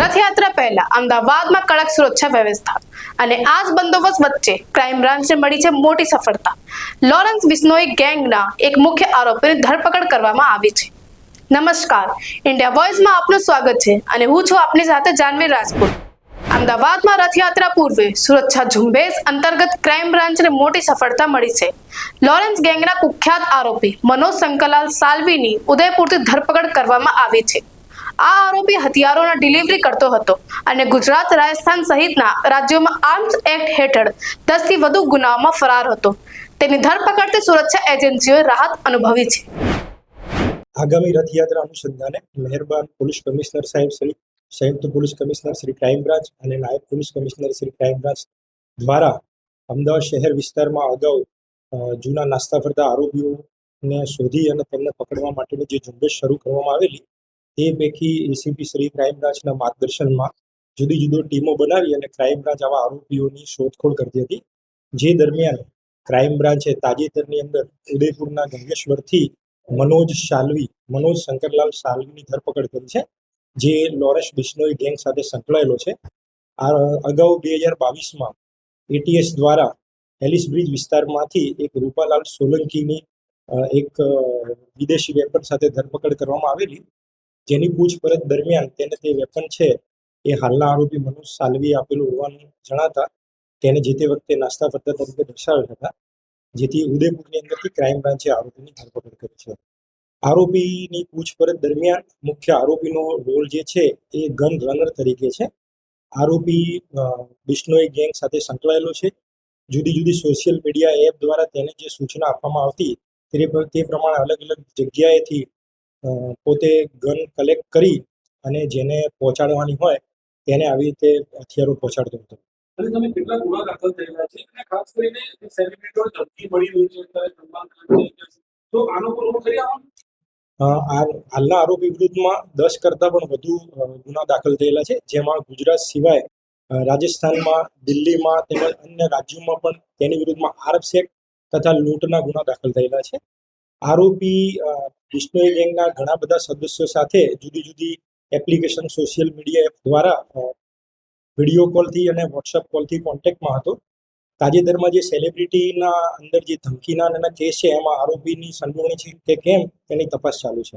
પહેલા અમદાવાદમાં કડક સુરક્ષા વ્યવસ્થા અને આ જ બંદોબસ્ત વચ્ચે ક્રાઇમ બ્રાન્ચને મળી છે મોટી સફળતા. લોરેન્સ બિશ્નોઈ ગેંગના એક મુખ્ય આરોપીની ધરપકડ કરવામાં આવી છે. નમસ્કાર, ઇન્ડિયા વોઇસમાં આપનું સ્વાગત છે અને હું છું આપની સાથે જાનવી રાજપૂત. અમદાવાદમાં રથયાત્રા પૂર્વે સુરક્ષા ઝુંબેશ અંતર્ગત ક્રાઇમ બ્રાન્ચને મોટી સફળતા મળી છે. લોરેન્સ ગેંગના કુખ્યાત આરોપી મનોજ શંકરલાલ સાલ્વીની ઉદયપુરથી ધરપકડ કરવામાં આવી છે. આ આરોપી હથિયારોના ડિલિવરી કરતો હતો અને ગુજરાત, રાજસ્થાન સહિતના રાજ્યોમાં આર્મ્સ એક્ટ હેઠળ દસથી વધુ ગુનાઓમાં ફરાર હતો. તેની ધરપકડથી સુરક્ષા એજન્સીઓએ રાહત અનુભવી છે. આગામી રથયાત્રા અનુસંધાને મહેરબાન પોલીસ કમિશનર સાહેબ શ્રી, સંયુક્ત police commissioner Shri crime branch અને નાયબ police commissioner Shri crime branch દ્વારા અમદાવાદ શહેર વિસ્તારમાં અગાઉ જૂના નાસ્તા ફરતા આરોપીઓને શોધી અને તેમને પકડવા માટેની જે ઝુંબેશ શરૂ કરવામાં આવેલી તે પૈકી એસીપી શ્રી ક્રાઇમ બ્રાન્ચના માર્ગદર્શનમાં જુદી જુદી ટીમો બનાવી અને ક્રાઇમ બ્રાન્ચ આવા આરોપીઓની શોધખોળ કરતી હતી. જે દરમિયાન ક્રાઇમ બ્રાન્ચે તાજેતરની અંદર ઉદયપુરના ગંગેશ્વરથી મનોજ શાલવી, મનોજ શંકરલાલ સાલવીની ધરપકડ કરી છે, જે લોરેન્સ બિશ્નોઈ ગેંગ સાથે સંકળાયેલો છે. આ અગાઉ બે હજાર બાવીસમાં એટીએસ દ્વારા એલિસ બ્રિજ વિસ્તારમાંથી એક રૂપાલાલ સોલંકીની એક વિદેશી વેપન સાથે ધરપકડ કરવામાં આવેલી જેની પૂછપરછ દરમિયાન તેને તે વેપન છે એ હાલના આરોપી મનોજ સાલવીએ આપેલું હોવાનું જણાતા તેને જે તે વખતે નાસ્તા ફરતા તરીકે દર્શાવ્યા હતા, જેથી ઉદયપુરની અંદરથી ક્રાઇમ બ્રાન્ચે આરોપીની ધરપકડ કરી છે. આરોપીની પૂછપરછ દરમિયાન મુખ્ય આરોપીનો રોલ જે છે એ ગન રનર તરીકે છે. આરોપી બિશ્નોઈ ગેંગ સાથે સંકળાયેલો છે. જુદી જુદી સોશિયલ મીડિયા એપ દ્વારા તેને જે સૂચના આપવામાં આવતી તે પ્રમાણે અલગ અલગ જગ્યાએથી પોતે ગન કલેક્ટ કરી અને જેને પહોંચાડવાની હોય તેને આવી રીતે હથિયારો પહોંચાડતો હતો. હાલના આરોપી વિરુદ્ધમાં દસ કરતાં પણ વધુ ગુના દાખલ થયેલા છે જેમાં ગુજરાત સિવાય રાજસ્થાનમાં દિલ્હીમાં તેમજ અન્ય રાજ્યોમાં પણ તેની વિરુદ્ધમાં આરબ એક્ટ તથા લૂંટના ગુના દાખલ થયેલા છે. આરોપી બિશ્નોઈ ગેંગના ઘણા બધા સદસ્યો સાથે જુદી જુદી એપ્લિકેશન, સોશિયલ મીડિયા એપ દ્વારા વીડિયો કોલથી અને વોટ્સઅપ કોલથી કોન્ટેક્ટમાં હતો. તાજેતરમાં જે સેલિબ્રિટીના અંદર જે ધમકીના કેસ છે, એમાં આરોપીની સંડોવણી છે કે કેમ, તેની તપાસ ચાલુ છે.